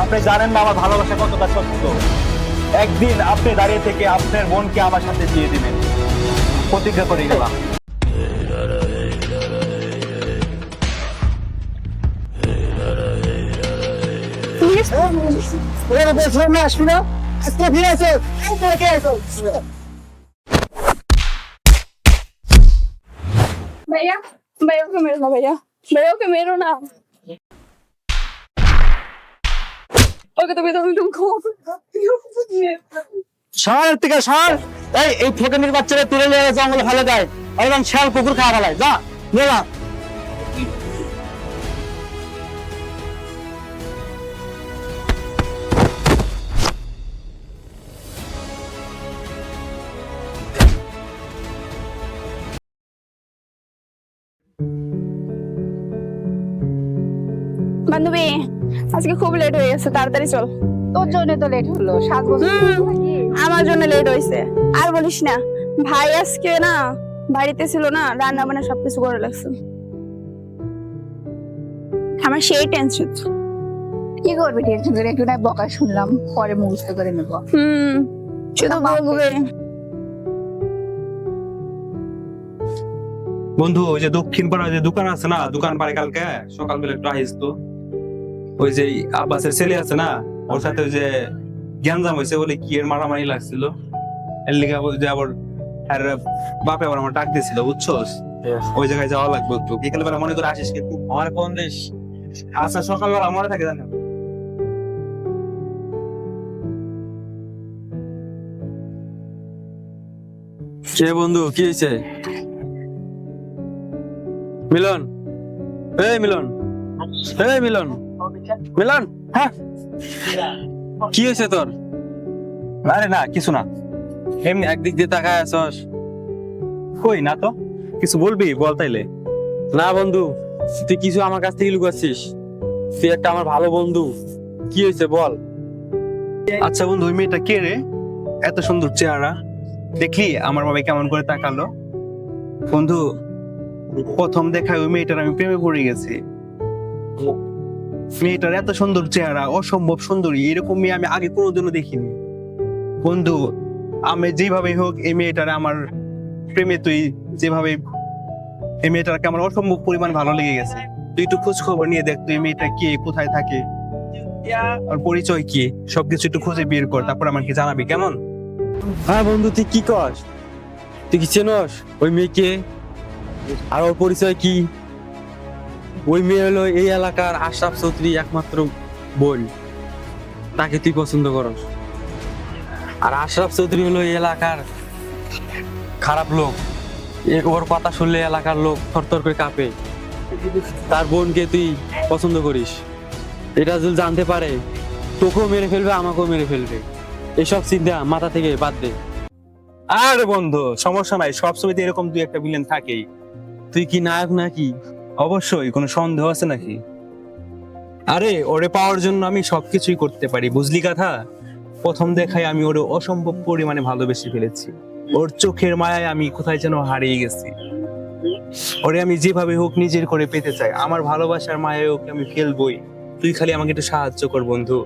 আপনি জানেন না, আমার ভালোবাসা কতটা সত্য। একদিন আপনি দাঁড়িয়ে থেকে আপনার বোনকে আমার সাথে দিয়ে দিবেন। প্রতিজ্ঞা করে গেলাম আজকে ফিরে আসো আজকে আসো ভাইয়া ভাইয়া মেরো না ভাইয়া ভাইয়া মেরো না তুমি তুমি তুমি থেকে শহর এই এই ফোকানির বাচ্চারা তুলে নিয়ে জঙ্গলে ফেলে দেয়। একদম শেয়াল কুকুর খাওয়া ফেলায়। যা, নিয়ে যা। আজকে খুব লেট হয়ে গেছে তাড়াতাড়ি চল। তোর জন্য তো লেট হলো সাত বছর আমার জন্য লেট হয়েছে আর বলিস না ভাই আজকে না বাড়িতে ছিল না রান্না বান্না সবকিছু করে লাগছে আমার সেই টেনশন কি করবি টেনশন করে একটু না বকা শুনলাম পরে মুখস্থ করে নেব। হুম শুধু বলবে। বন্ধু ওই যে দক্ষিণ পাড়া যে দোকান আছে না দোকান পাড়ে কালকে সকালবেলা একটু আহিস তো। ওই যে আব্বাসের ছেলে আছে না ওর সাথে ওই যে গ্যাঞ্জাম হয়েছে বলে কি এর মারামারি লাগছিল? এর লিগে যে আবার আর বাপে আবার আমার ডাক দিয়েছিল বুঝছোস? ওই জায়গায় যাওয়া লাগবে একটু। বিকেল বেলা মনে করে আসিস কিন্তু আমার কোন দেশ? আচ্ছা সকালবেলা মনে থাকে জানো। কে বন্ধু কি হয়েছে? মিলন? এই মিলন। এই মিলন। মিলন হ্যাঁ? কি হয়েছে তোর? আরে না কিছু না। এমনি একদিক দিয়ে তাকায় আছস। কই না তো? কিছু বলবি? বল তাইলে। না বন্ধু তুই কিছু আমার কাছ থেকে লুকাচ্ছিস। তুই একটা আমার ভালো বন্ধু। কি হয়েছে বল। আচ্ছা বন্ধু ওই মেয়েটা কে রে? এত সুন্দর চেহারা। দেখলি আমার বাবা কেমন করে তাকালো? বন্ধু প্রথম দেখায় ওই মেয়েটার আমি প্রেমে পড়ে গেছি। মেয়েটার এত সুন্দর চেহারা, অসম্ভব সুন্দরী, এরকম মেয়ে আমি আগে কোনোদিনও দেখিনি। বন্ধু, আমি যেভাবে হোক এই মেয়েটার আমার প্রেমে তুই যেভাবে এই মেয়েটাকে আমার অসম্ভব পরিমাণ ভালো লেগে গেছে। তুই একটু খোঁজ খবর নিয়ে দেখ তুই মেয়েটা কে, কোথায় থাকে, আর পরিচয় কি, সবকিছু একটু খুঁজে বের কর, তারপর আমাকে জানাবি, কেমন? হ্যাঁ বন্ধু, তুই কি কস? তুই কি চেনস? ওই মেয়েকে? আর ওর পরিচয় কি? ওই মেয়ে হলো এই এলাকার আশরাফ চৌধুরী একমাত্র বোন। তাকে তুই পছন্দ করস। আর আশরাফ চৌধুরী হলো এই এলাকার খারাপ লোক। ওর কথা শুনলে এলাকার লোক থরথর করে কাঁপে। তার বোনকে তুই পছন্দ করিস। এটা যদি জানতে পারে তোকেও মেরে ফেলবে আমাকেও মেরে ফেলবে। এসব চিন্তা মাথা থেকে বাদ দে। আরে বন্ধু সমস্যা নাই সবসময় তো এরকম দুই একটা বিলেন থাকেই। তুই কি নায়ক নাকি? অবশ্যই কোনো সন্দেহ আছে নাকি? আরে ওরে পাওয়ার জন্য আমি সবকিছুই করতে পারি বুঝলি কথা প্রথম দেখায় আমি ওরে অসম্ভব পরিমাণে ভালোবেসে ফেলেছি। ওর চোখের মায়ায় আমি কোথায় যেন হারিয়ে গেছি। ওরে আমি যেভাবে হোক নিজের করে পেতে চাই আমার ভালোবাসার মায়ায় ওকে আমি ফেলবই। তুই খালি আমাকে একটু সাহায্য কর বন্ধু।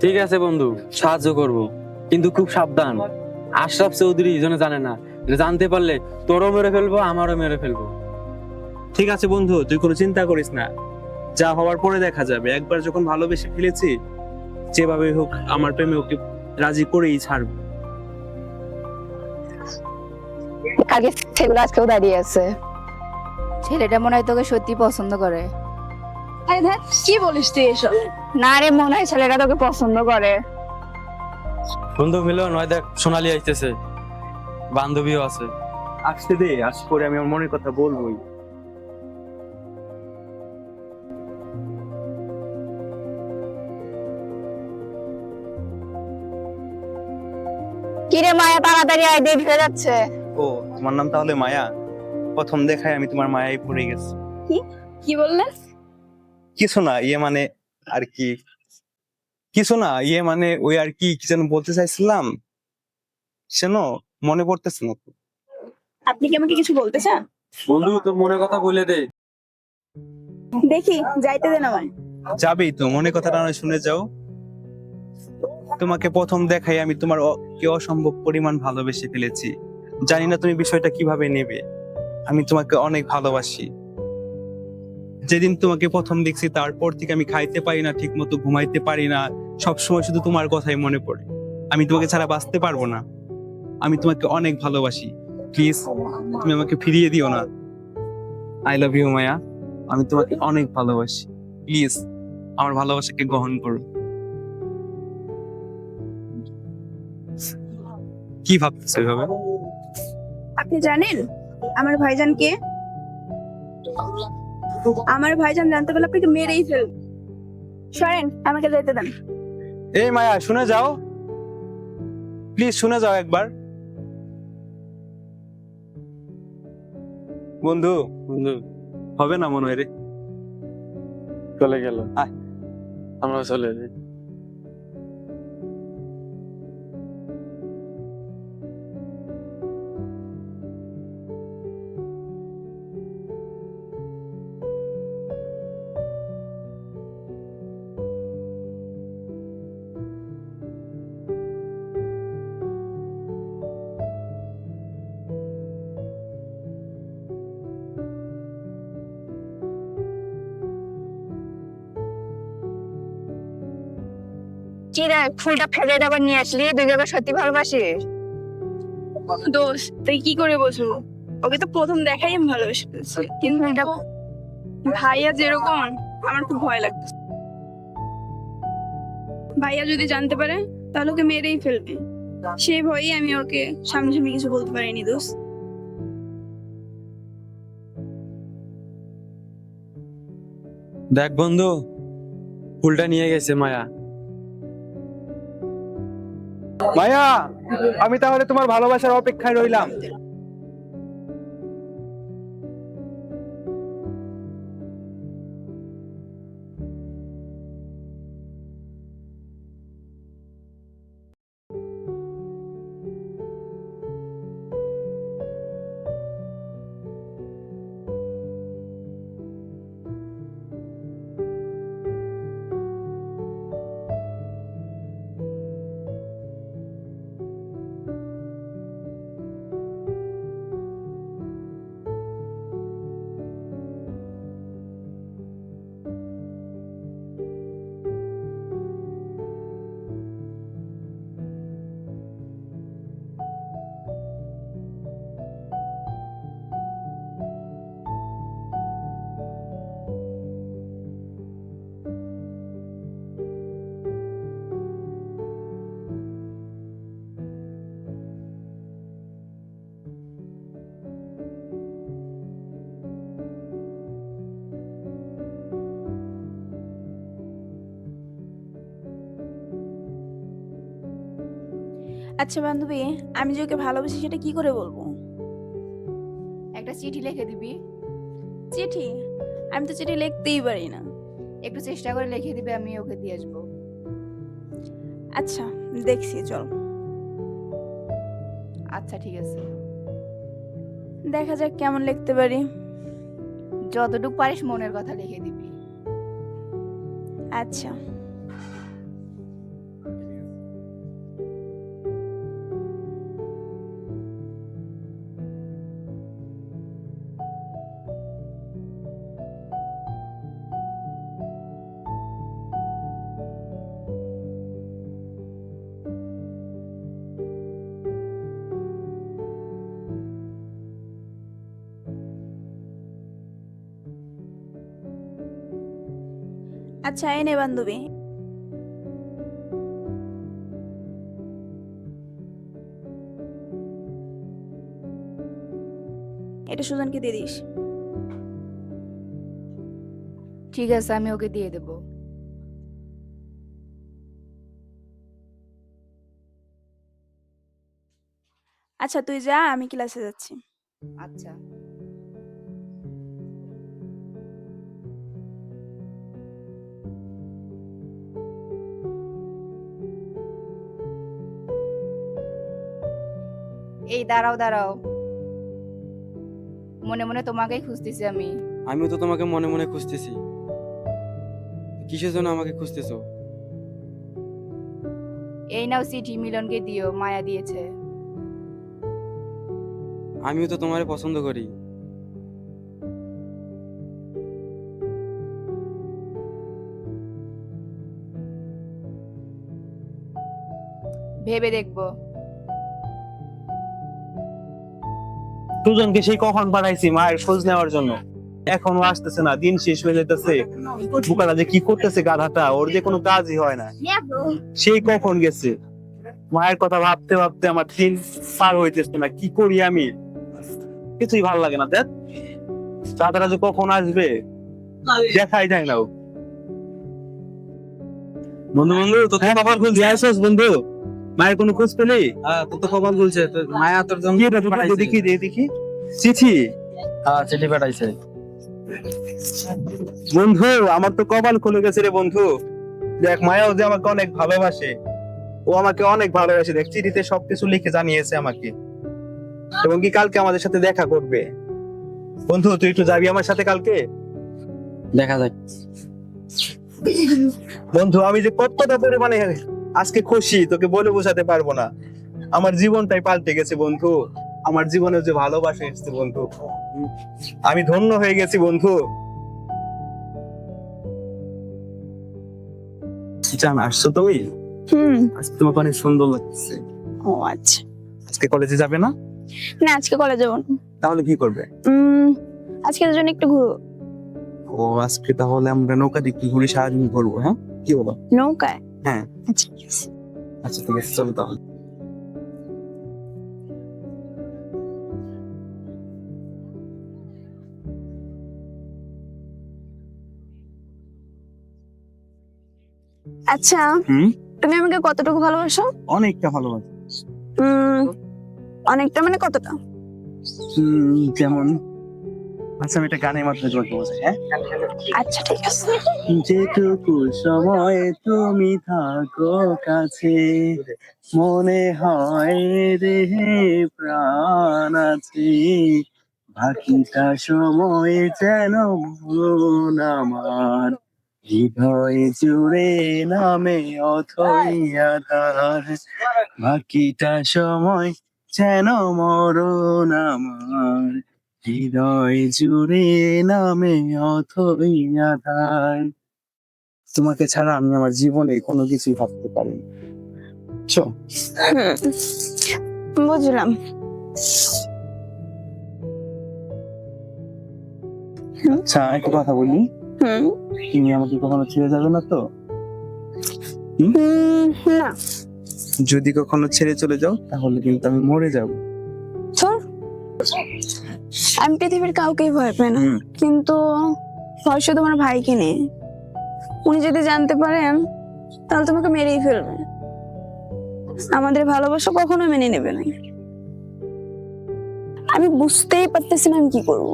ঠিক আছে বন্ধু সাহায্য করব কিন্তু খুব সাবধান। আশরাফ চৌধুরী যেন জানে না। জানতে পারলে তোরও মেরে ফেলব আমারও মেরে ফেলব। ঠিক আছে বন্ধু তুই কোনো চিন্তা করিস না। যা হওয়ার পরে দেখা যাবে। একবার যখন ভালোবেসে ফেলেছি যেভাবে হোক আমার প্রেমে ওকে রাজি করেই ছাড়বো। আগে ছেলেগুলো আজকেও দাঁড়িয়ে আছে। ছেলেটা মনে হয় তোকে সত্যি পছন্দ করে। আরে ধ্যান কি বলিস তুই এসব? না রে মনে হয় ছেলেটা তোকে পছন্দ করে। বন্ধু মিলন ওই দেখ সোনালি আইতেছে। বান্ধবীও আছে। আসতে দে আজ করে আমি আমার মনের কথা বলবোই। কিরে মায়া তাড়াতাড়ি আয় দেরি হয়ে যাচ্ছে। ও তোমার নাম তাহলে মায়া? প্রথম দেখায় আমি তোমার মায়ায় পড়ে গেছি। কি? বললেন কিছু না ইয়ে মানে আর কি। কিছু না ইয়ে মানে ওই আর কি কি যেন বলতে চাইছিলাম? শোনো মনে পড়তেছে না তো। আপনি কি আমাকে কিছু বলতে চান? বন্ধু তোর মনে কথা বলে দে। দেখি যাইতে দেন আমায়। যাবেই তো মনে কথাটা শুনে যাও। তোমাকে প্রথম দেখাই আমি তোমার কে অসম্ভব পরিমাণ ভালোবেসে ফেলেছি। জানি না তুমি বিষয়টা কীভাবে নেবে। আমি তোমাকে অনেক ভালোবাসি। যেদিন তোমাকে প্রথম দেখছি, তারপর থেকে আমি খাইতে পারি না ঠিক মতো ঘুমাইতে পারি না। সবসময় শুধু তোমার কথাই মনে পড়ে। আমি তোমাকে ছাড়া বাঁচতে পারব না। আমি তোমাকে অনেক ভালোবাসি। প্লিজ, তুমি আমাকে ফিরিয়ে দিও না। I love you, Maya. আমি তোমাকে অনেক ভালোবাসি। প্লিজ, আমার ভালোবাসাকে গ্রহণ করো। কি ভাবতেছো এভাবে? আপনি জানেন আমার ভাইজান কে? আমার ভাইজান জানতে পারলে আপনাকে মেরেই ফেল সরেন আমাকে যেতে দেন। এই মায়া শুনে যাও। প্লিজ শুনে যাও একবার। বন্ধু বন্ধু হবে না মনে হয় রে। চলে গেল। আয়। আমরা চলে যাই। ফুলটা ফেলে আবার নিয়ে আসলি? তুই কি ওকে সত্যি ভালোবাসিস? দোষ। তুই কি করে বসবো ওকে তো প্রথম দেখাই আমি ভালোবেসে ফেলছি। কিন্তু এটা ভাইয়া যেরকম আমার খুব ভয় লাগছে ভাইয়া যদি জানতে পারে তাহলে ওকে মেরেই ফেলবে। সেই ভয়েই আমি ওকে সামনে সামনে কিছু বলতে পারিনি দোষ দেখ বন্ধু ফুলটা নিয়ে গেছে মায়া। মায়া আমি তাহলে তোমার ভালোবাসার অপেক্ষায় রইলাম। আচ্ছা বান্ধবী আমি যে ওকে ভালোবাসি সেটা কি করে বলব? একটা চিঠি লিখে দিবি। চিঠি? আমি তো চিঠি লিখতেই পারি না। একটু চেষ্টা করে লিখে দিবি আমি ওকে দিয়ে আসব। আচ্ছা দেখছি চল। আচ্ছা ঠিক আছে। দেখা যাক কেমন লিখতে পারি। যতটুকু পারিস মনের কথা লিখে দিবি। আচ্ছা। আচ্ছা এনে বান্ধবী। এটা সুজনকে দিয়ে দিস। ঠিক আছে আমি ওকে দিয়ে দেবো। আচ্ছা তুই যা আমি ক্লাসে যাচ্ছি। আচ্ছা। এই দাঁড়াও দাঁড়াও। মনে মনে তোমাকেই খুঁজতেছি আমি। আমিও তো তোমাকে মনে মনে খুঁজতেছি। কিসের জন্য আমাকে খুঁজতেছো? এই নাও চিঠি মিলনকে দিও মায়া দিয়েছে। আমিও তো তোমারে পছন্দ করি। ভেবে দেখব। দুজনকে সেই কখন পাঠাইছি মায়ের খোঁজ নেওয়ার জন্য। এখনও আসতেছে না দিন শেষ হয়ে যেতেছে বুকারা যে কি করতেছে গাধাটা ওর যে কোনো কাজই হয় না। সেই কখন গেছে। মায়ের কথা ভাবতে ভাবতে আমার দিন পার হইতেছে না কি করি আমি? কিছুই ভালো লাগে না দেখ। দাদারা যে কখন আসবে দেখাই যায় না বন্ধু বন্ধু তো খবর খুলছি। আসছ বন্ধু। মায়ের কোনো খোঁজ পেলি হ্যাঁ তোর তো কপাল বলছে মায়া তোর জন্য দেখি দেখি। চিঠি? হ্যাঁ চিঠি পাঠাইছে। বন্ধু আমার তো কপাল খুলে গেছে রে বন্ধু। দেখ মায়াও যে আমাকে অনেক ভালোবাসে। ও আমাকে অনেক ভালোবাসে। দেখ চিঠিতে সবকিছু লিখে জানিয়েছে আমাকে। এবং কি কালকে আমাদের সাথে দেখা করবে? বন্ধু তুই একটু যাবি আমার সাথে কালকে? দেখা যাক। বন্ধু আমি যে কতটা পরিমাণে আজকে খুশি তোকে বলে বোঝাতে পারব না। আমার জীবনটাই পাল্টে গেছে বন্ধু। আমার জীবনে যে ভালোবাসা এসেছে বন্ধু। আমি ধন্য হয়ে গেছি বন্ধু। জান আসছো তুমি? হুম। আজকে তোমাকে অনেক সুন্দর লাগছে। ও আচ্ছা। আজকে কলেজে যাবে না? না আজকে কলেজ যাব না। তাহলে কি করবে? উম, আজকের জন্য একটু ঘুরো ও আজকে তাহলে আমরা নৌকা দিকে ঘুরে সারাদিন ঘুরবো হ্যাঁ? কি বলো? নৌকায়? হ্যাঁ। আচ্ছা ঠিক আছে। আচ্ছা ঠিক আছে চলো তাহলে। আচ্ছা তুমি আমাকে কতটুকু ভালোবাসো? অনেকটা ভালোবাসি। অনেকটা মানে কতটা? যেমন? আচ্ছা আমি একটা গানের মাধ্যমে তোমাকে বোঝাই হ্যাঁ? আচ্ছা ঠিক আছে। যেটুকু সময় তুমি থাকো কাছে মনে হয় দেহে প্রাণ আছে। বাকিটা সময় যেন মন আমার হৃদয় জুড়ে নামে অথই আধার। বাকিটা সময় যেন মরণ আমার হৃদয় জুড়ে নামে অথই আধার। তোমাকে ছাড়া আমি আমার জীবনে কোনো কিছুই ভাবতে পারি চো বুঝলাম। আচ্ছা একটা কথা বলি। তুমি আমাকে কখনো ছেড়ে যাবে না তো? না। যদি কখনো ছেড়ে চলে যাও তাহলে কিন্তু আমি মরে যাব। শোন আমি পৃথিবীর কাউকেই ভয় পাই না। কিন্তু শুধু আমার ভাইকে নেই উনি যদি জানতে পারেন তাহলে তোমাকে মেরেই ফেলবে। আমাদের ভালোবাসা কখনো মেনে নেবে না। আমি বুঝতেই পারতেছি না আমি কি করব।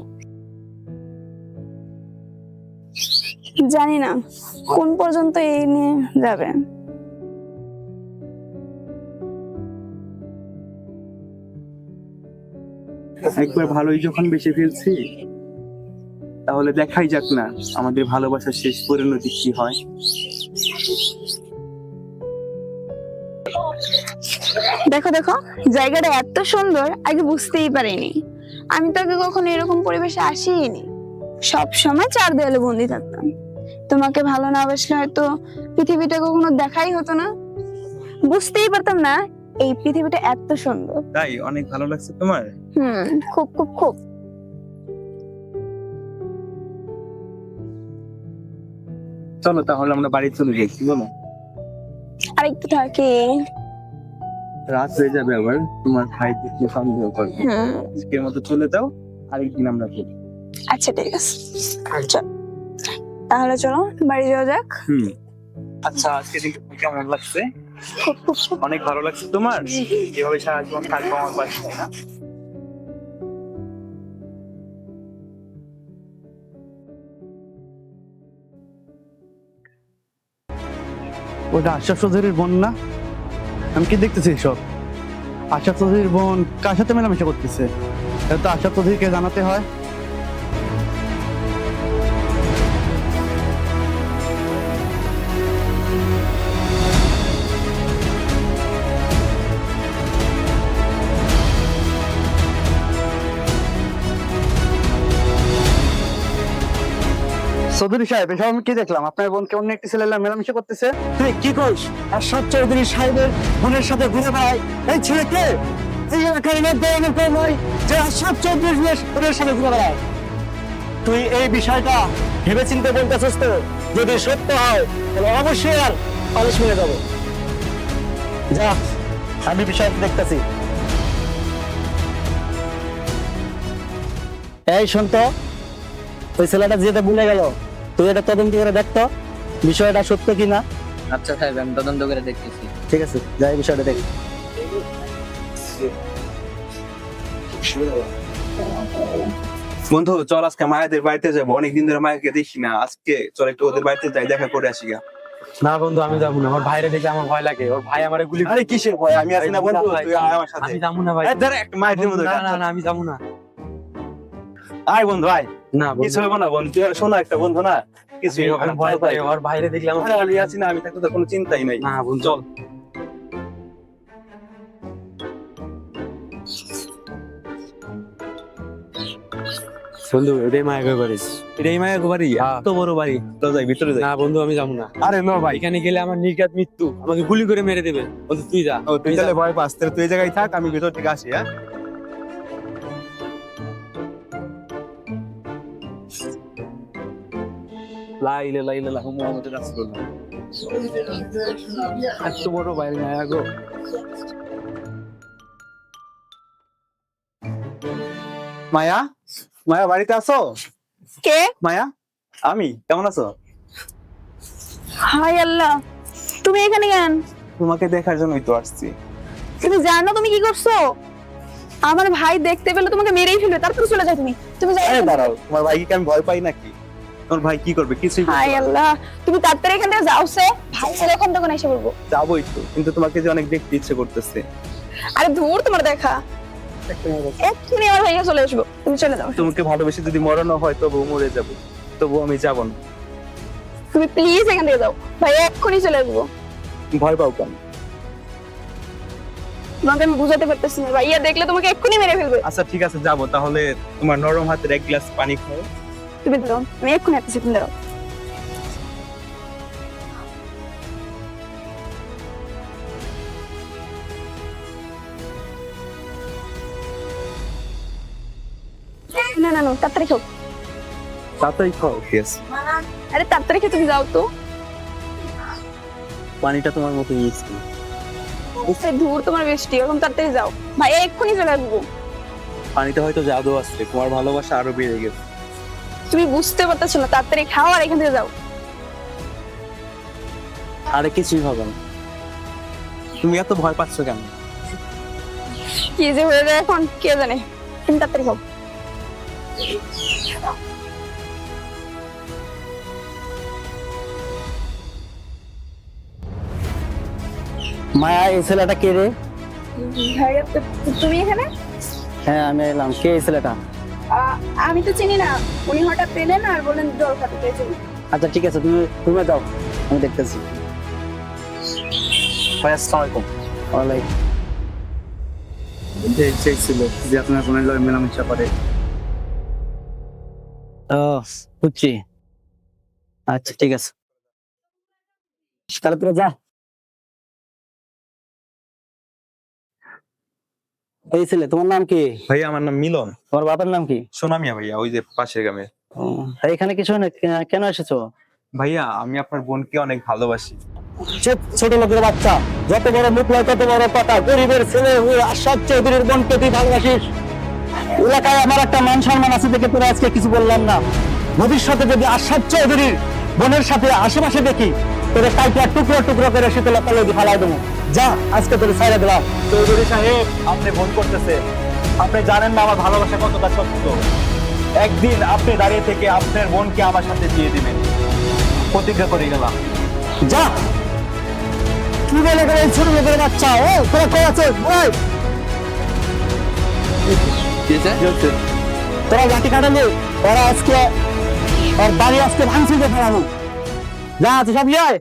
জানি না কোন পর্যন্ত এই নিয়ে যাবে। একবার ভালোই যখন বেসে ফেলছি, তাহলে দেখাই যাক না আমাদের ভালোবাসার শেষ পরিণতি কি হয়। দেখো দেখো, জায়গাটা এত সুন্দর, আগে বুঝতেই পারিনি। আমি তো আগে কখনো এরকম পরিবেশে আসিনি সব সময় চার দেওয়ালে বন্দি থাকতাম। তোমাকে ভালো না বাসলে হয়তো পৃথিবীটা কখনো দেখাই হতো না। বুঝতেই পারতাম না এই পৃথিবীটা এত সুন্দর। তাই? অনেক ভালো লাগছে তোমার? হুম খুব খুব খুব। চলো তাহলে আমরা বাড়ি চলে যাই কি বলো? আর একটু থাকে। রাত হয়ে যাবে আবার তোমার ভাই দেখলে সন্দেহ করবে। আজকের মতো চলে যাও আরেকদিন আমরা করি আচ্ছা ঠিক আছে। চল। তাহলে চলো বাড়ি যাওয়া যাক। হুম। আচ্ছা আজকে দিনটা কেমন লাগছে? অনেক ভালো লাগছে তোমার? এভাবে সারা জীবন থাকব আমার পাশে তাই না? ওটা আশরাফ চৌধুরীর বোন না? আমি কি দেখতেছি সব আশরাফ চৌধুরীর বোন কার সাথে মেলামেশা করতেছে? এটা তো আশরাফ চৌধুরীকে জানাতে হয়। চৌধুরী সাহেব, এসব আমি কি দেখলাম? আপনার অন্য একটি ছেলে করতেছে? তুই কি চৌধুরী সাহেবের বোনের সাথে ঘুরে এই ছেলেকে? তুই এই বিষয়টা বলতেছিস তো? যদি সত্য হয়, তাহলে অবশ্যই আর পালিশ যাব। যা, আমি বিষয়টা দেখতেছি। এই শুন তো, ওই ছেলেটা যেতে ভুলে গেল। তুই এটা তদন্ত করে দেখতো বিষয়টা সত্য কিনা? আচ্ছা সাহেব আমি তদন্ত করে দেখতেছি। ঠিক আছে যাই বিষয়টা দেখ। বন্ধু চল আজকে মায়েদের বাড়িতে যাব। অনেকদিন ধরে মায়েরকে দেখি না। আজকে চল একটু ওদের বাড়িতে যাই দেখা করে আসি গা। না বন্ধু আমি যাব না। ওর ভাইরে দেখে আমার ভয় লাগে। ওর ভাই আমারে গুলি আরে কিসের ভয়? আমি আছি না বন্ধু তুই আয় আমার সাথে। আমি যাব না ভাই। এই ধর একটা মায়ের না না না আমি যাব না। আয় বন্ধু আয়। না কিছু হবে না বন্ধু। শোনা একটা বন্ধু না? কিছু ভয় পাই। আমি আছি না আমি থাকতে তো কোনো চিন্তাই নাই। না বন্ধু। চল। বন্ধু এটাই মায়া এটাই বাড়ি? হ্যাঁ। এত বড় বাড়ি। তো যাই ভিতরে যাই। না বন্ধু আমি যাব না। আরে নো ভাই। এখানে গেলে আমার নির্ঘাত মৃত্যু। আমাকে গুলি করে মেরে দেবে। বন্ধু তুই যা। ও তুই তাহলে ভয় পাস। তুই এই জায়গায় থাক আমি ভিতর থেকে আসি হ্যাঁ? লাইলে লাইলে লাহু এত বড় বাইরে মায়া গো। মায়া? মায়া বাড়িতে আছো? কে? মায়া আমি কেমন আছো? হাই আল্লাহ তুমি এখানে কেন? তোমাকে দেখার জন্যই তো আসছি। তুমি জানো তুমি কি করছ? আমার ভাই দেখতে পেলে তোমাকে মেরেই ফেলবে তারপর চলে যাও তুমি। তুমি যাই আরে দাঁড়াও তোমার ভাইকে কি আমি ভয় পাই নাকি? তোমার ভাই কি করবে? কিছুই হাই আল্লাহ তুমি তাড়াতাড়ি এখান থেকে যাও সে। ভাই তখন এসে বলব। যাবোই তো কিন্তু তোমাকে যে অনেক দেখতে ইচ্ছে করতেছে। আরে দূর তোমার দেখা। এক্ষুনি আমার ভাইয়া চলে আসব। তুমি চলে যাও। তোমাকে ভালোবেসে যদি মরণও হয় তবু মরে যাব। তবু আমি যাব না। তুমি প্লিজ এখান থেকে যাও। ভাইয়া এক্ষুনি চলে আসব। ভয় পাও কেন? তোমাকে আমি বুঝাতে পারতেছি না। ভাইয়া দেখলে তোমাকে এক্ষুনি মেরে ফেলবে। আচ্ছা ঠিক আছে যাব। তাহলে তোমার নরম হাতের এক গ্লাস পানি খাও। তুমি দাও আমি এক্ষুনি না না না তাড়াতাড়ি খাও তাড়াতাড়ি আরে তাড়াতাড়ি খেয়ে তুমি যাও তো। পানিটা তোমার মতো সে দূর তোমার বৃষ্টি এখন তাড়াতাড়ি যাও। এক্ষুনি চলে আসব। পানিতে হয়তো জাদু আছে তোমার ভালোবাসা আরও বেড়ে গেছে। তুমি বুঝতে পারতেছো না তাড়াতাড়ি খাও আর এখান থেকে যাও। আরে কিছুই হবে না। তুমি এত ভয় পাচ্ছ কেন? কি যে হয়ে যায় এখন কে জানে? তুমি তাড়াতাড়ি খাও। মায়া এই ছেলেটা কে রে? তুমি এখানে? হ্যাঁ আমি এলাম। কে এই ছেলেটা? আমি তো চিনি না। উনি হঠাৎ পেলেন আর বললেন জল খাতে পেয়েছেন আচ্ছা ঠিক আছে তুমি তুমি যাও আমি দেখতেছি। ভাই আসসালামু আলাইকুম। ওয়ালাইকুম। যে চেয়েছিল যে আপনার বোনের মেলামেশা করে। ও বুঝছি। আচ্ছা ঠিক আছে। তাহলে তোরা যা। এই ছেলে তোমার নাম কি? ভাই আমার নাম মিলন। তোমার বাবার নাম কি? সোনামিয়া ভাইয়া ওই যে পাশের গ্রামে। এখানে কিছু কেন এসেছ? ভাইয়া আমি আপনার বোনকে অনেক ভালোবাসি। ছোট ছোট লোকের বাচ্চা যত বড় মুখ হয় তত বড় কথা গরিবের ছেলে আশাদ চৌধুরীর বোনকে তুই ভালোবাসিস। এলাকায় আমার একটা মান সম্মান আছে দেখে তোরা আজকে কিছু বললাম না। ভবিষ্যতে যদি আশাদ চৌধুরীর বোনের সাথে আশেপাশে দেখি তোর কাইটা টুকরো টুকরো করে শীতলা তলে ফালাই দেবো। যা আজকে তোর দিলাম চৌধুরী সাহেব আপনি ফোন করতেছে। আপনি জানেন না আমার ভালোবাসা কতটা সত্য। একদিন আপনি দাঁড়িয়ে থেকে আপনার বোনকে আমার সাথে দিয়ে দিবেন। প্রতিজ্ঞা করে গেলাম। যা। কি বলে গেলে এই ছোট লোকের বাচ্চা? ও তোরা কই আছে? ওই। তোরা লাঠি কাটালে ওরা আজকে ওর বাড়ি আজকে করে ফেলানো যা আছে সব যায়।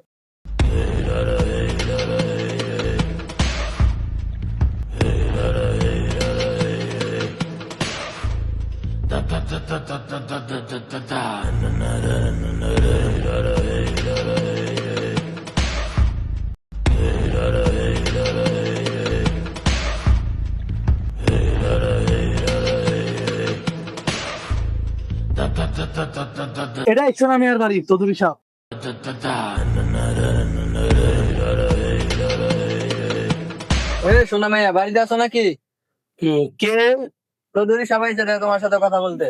da da এটাই সোনামিয়ার বাড়ি চৌধুরী সাহেব সোনা মাইয়া বাড়িতে আছো নাকি? কে? চৌধুরী সবাই তোমার সাথে কথা বলতে।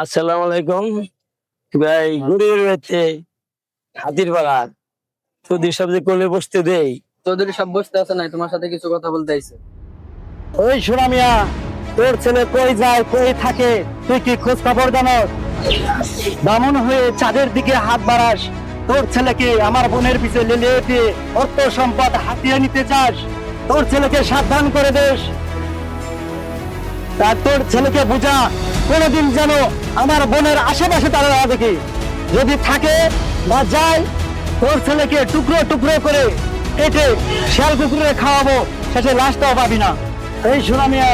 আসসালামু আলাইকুম। ভাই গরিবের বাড়িতে হাতির পাড়ার চৌধুরী সাহেব যে কোলে বসতে দেই। চৌধুরী সব বসতে আছে নাই তোমার সাথে কিছু কথা বলতে আইছে। ওই সোনামিয়া তোর ছেলে কই যায়, কই থাকে, তুই কি খোঁজ খবর জানোস? বামন হয়ে চাঁদের দিকে হাত বাড়াস। তোর ছেলেকে আমার বোনের পিছে লেলিয়ে দিয়ে অর্থ সম্পদ হাতিয়ে নিতে চাস। তোর ছেলেকে সাবধান করে দেস। তা তোর ছেলেকে বুঝা, কোনোদিন যেন আমার বোনের আশেপাশে তারা না দেখি। যদি থাকে বা যায়, তোর ছেলেকে টুকরো টুকরো করে কেটে শিয়াল কুকুরে খাওয়াবো, শেষে লাশটাও পাবি না। এই সুনামিয়া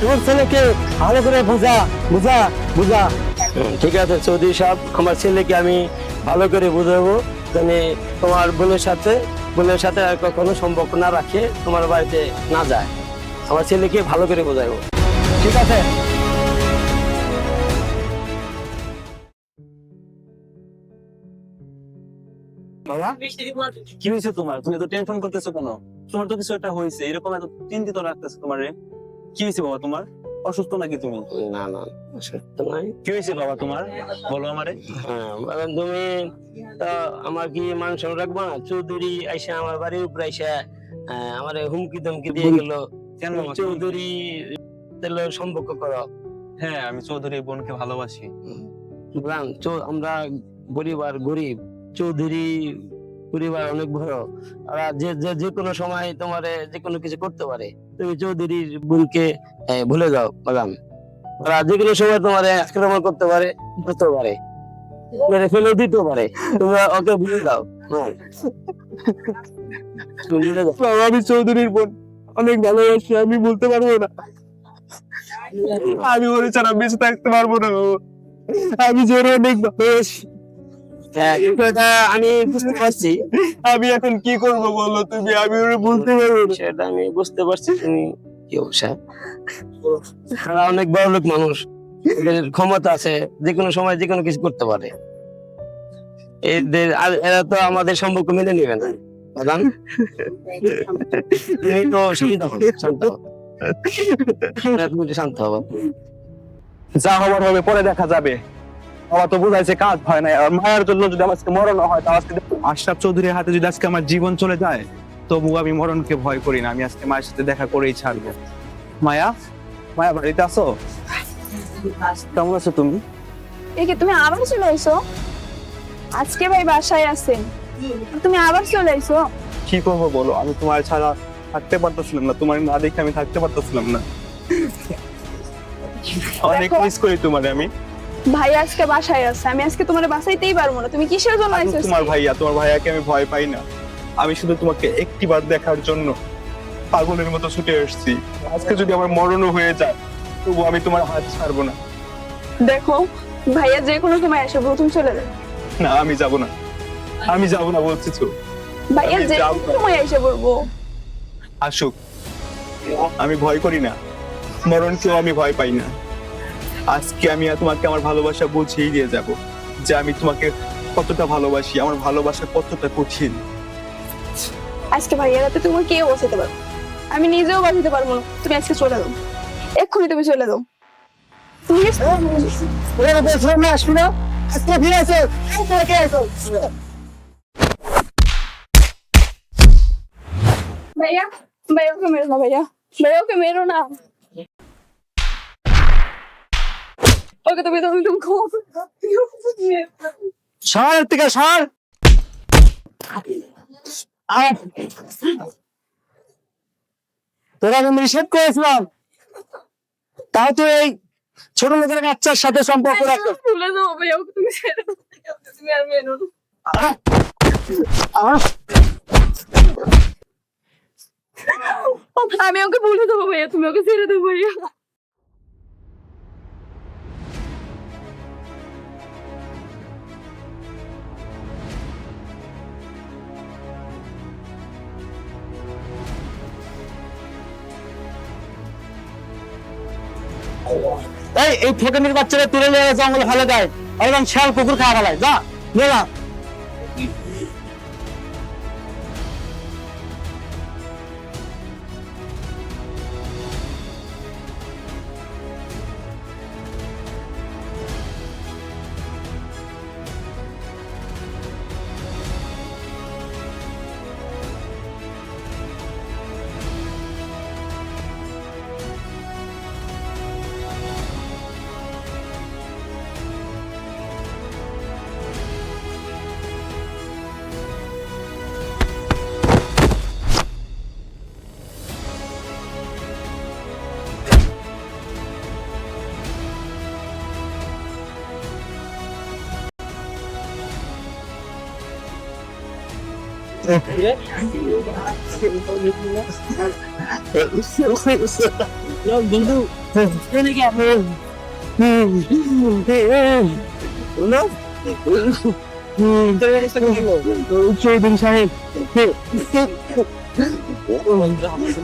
তোর ছেলেকে ভালো করে বুঝা বুঝা বুঝা। ঠিক আছে চৌধুরী সাহেব আমার ছেলেকে আমি ভালো করে বুঝাবো মানে তোমার বোনের সাথে বোনের সাথে আর কখনো সম্পর্ক না রাখে তোমার বাড়িতে না যায়। আমার ছেলেকে ভালো করে বোঝাবো। ঠিক আছে। বাবা কি হয়েছে তোমার? তুমি তো টেনশন করতেছো কেন? তোমার তো কিছু একটা হয়েছে এরকম এত চিন্তিত রাখতেছো তোমার। কি হয়েছে বাবা তোমার? অসুস্থ নাকি তুমি? না না সত্য নয় কি হয়েছে বাবা তোমার? বলো আমারে। হ্যাঁ তুমি তো আমার কি মান সম্মান রাখব না চৌধুরী আইসা আমার বাড়ির উপরে আইসা আমার হুমকি ধমকি দিয়ে গেল। কেন চৌধুরী সম্পর্ক করো। হ্যাঁ আমি চৌধুরী বোনকে ভালোবাসি। আমরা পরিবার গরিব। চৌধুরী পরিবার অনেক বড়। যে যে যে কোনো সময় তোমার যে কোনো কিছু করতে পারে। তুমি চৌধুরীর বোনকে ভুলে যাও বাগান ওরা যে সময় তোমার আক্রমণ করতে পারে করতে পারে। মেরে ফেলে দিতে পারে। তোমরা ওকে ভুলে যাও। হ্যাঁ। আমি চৌধুরীর বোন। অনেক ভালোবাসি, আমি বলতে পারব না। আমি ওরে ছাড়া বেঁচে থাকতে পারব না আমি জোরে অনেক ভালোবাসি। আমি বুঝতে পারছি। আমি এখন কি করব বলো তুমি? আমি ওরে বলতে পারব সেটা আমি বুঝতে পারছি তুমি কি অবস্থা? তারা অনেক বড় লোক মানুষ। এদের ক্ষমতা আছে যে কোনো সময় যে কোনো কিছু করতে পারে। এদের আর এরা তো আমাদের সম্পর্ক মেনে নেবে না। বাদান তুমি তো শান্ত তুমি শান্ত হব যা হবার হবে পরে দেখা যাবে। তো বোঝাইছে কাজ হয় না আর মায়ের জন্য যদি আমার আজকে মরণ হয় তাহলে আজকে আশরাফ চৌধুরীর হাতে যদি আজকে আমার জীবন চলে যায় তবু আমি মরণকে ভয় করি না। আমি আজকে মায়ের সাথে দেখা করেই ছাড়বো। মায়া মায়া বাড়িতে আছো? কেমন আছো তুমি? এই তুমি আবার চলে আইছো? আজকে ভাই বাসায় আছেন। তুমি আবার চলে আইছো? কি করব বলো? আমি তোমার ছাড়া থাকতে পারতেছিলাম না। তোমার না দেখে আমি থাকতে পারতেছিলাম না। অনেক মিস করি তোমার আমি। ভাই আজকে বাসায় আছে আমি আজকে তোমার বাসাইতেই পারব না। তুমি কিসের জন্য আইছো তোমার ভাইয়া তোমার ভাইয়াকে আমি ভয় পাই না। আমি শুধু তোমাকে একটি বার দেখার জন্য পাগলের মতো ছুটে এসেছি। আজকে যদি আমার মরণও হয়ে যায় তবু আমি তোমার হাত ছাড়বো না। দেখো ভাইয়া যে কোনো সময় এসে প্রথম চলে যাবে না আমি যাব না। আমি যাব না বলছি তো। ভাইয়া যে সময় এসে পড়ব। আসুক। আমি ভয় করি না। মরণকেও আমি ভয় পাই না। আজকে আমি আর তোমাকে আমার ভালোবাসা বুঝিয়ে দিয়ে যাব যে আমি তোমাকে কতটা ভালোবাসি আমার ভালোবাসা কতটা কঠিন। আজকে ভাইয়া রাতে তুমি কেউ বসাতে পারব আমি নিজেও বাঁচাতে পারব না। তুমি আজকে চলে যাও। এক্ষুনি তুমি চলে বলছিলাম না আসবি না? আজকে ফিরে কে আসো। ভাইয়া ভাইয়া ওকে মেরো না ভাইয়া। ভাইয়া ওকে মেরো না। ওকে তুমি সর থেকে সর আয়। তোরা আমি নিষেধ করেছিলাম তাও তো এই ছোট লোকের বাচ্চার সাথে সম্পর্ক রাখো ভুলে যাও ভাইয়া ওকে তুমি ছেড়ে দাও তুমি আর মেরো আমি ওকে বলে দেবো ভাইয়া তুমি ওকে ছেড়ে দেবো ভাইয়া এই ফোকানির বাচ্চারা তুলে নিয়ে জঙ্গলে ফেলে দেয় একদম শেয়াল কুকুর খাওয়া ফেলায়। যা। 그래? 야, 너도 그런 얘기 안 해. 누나? 인터넷에 생기고. 우주의 등산에. 먼저 한번